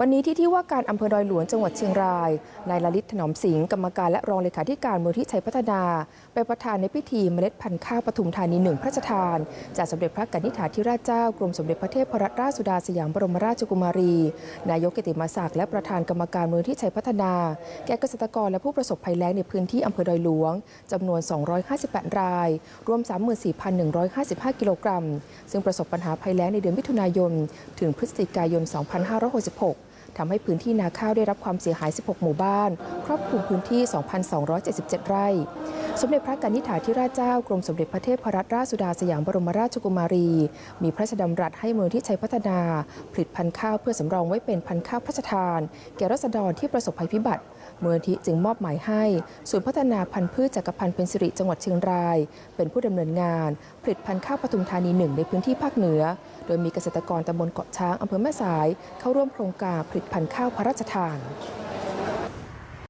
วันนี้ที่ที่ว่าการอำเภอดอยหลวงจังหวัดเชียงราย นายลลิตถนอมสิงห์กรรมการและรองเลขาธิการมูลที่ชัยพัฒนา ไปประธานในพิธีเมล็ดพันธุ์ข้าวปทุมธานีหนึ่งพระราชทาน จากสมเด็จพระกนิษฐาธิราชเจ้ากรมสมเด็จพระเทพรัตนราชสุดาสยามบรมราชกุมารี นายกเกติมาศักดิ์และประธานกรรมการมูลที่ชัยพัฒนา แก่เกษตรกรและผู้ประสบภัยแล้งในพื้นที่อำเภอดอยหลวงจำนวน 258 ราย รวม 34,155 กิโลกรัม ซึ่งประสบปัญหาภัยแล้งในเดือนมิถุนายน ถึงพฤศจิกายน 2566 ทำให้พื้นที่นาข้าวได้รับความเสียหาย 16 หมู่บ้าน ครอบคลุมพื้นที่ 2,277 ไร่ สมเด็จพระกนิษฐาธิราชเจ้ากรมสมเด็จพระเทพรัตนราชสุดาสยามบรมราชกุมารี มีพระราชดำรัสให้มูลที่ชัยพัฒนา ผลิตพันธุ์ข้าวเพื่อสำรองไว้เป็นพันธุ์ข้าวพระราชทาน แก่รัษฎรที่ประสบภัยพิบัติมูลนิธิจึงมอบหมายให้ศูนย์พัฒนาพันธุ์พืชจักรพันธ์เป็นสิริจังหวัดเชียงราย เป็นผู้ดำเนินงาน ผลิตพันธุ์ข้าวปทุมธานีหนึ่งในพื้นที่ภาคเหนือ โดยมีเกษตรกรตำบลเกาะช้างอำเภอแม่สาย เข้าร่วมโครงการผลิตพันธุ์ข้าวพระราชทาน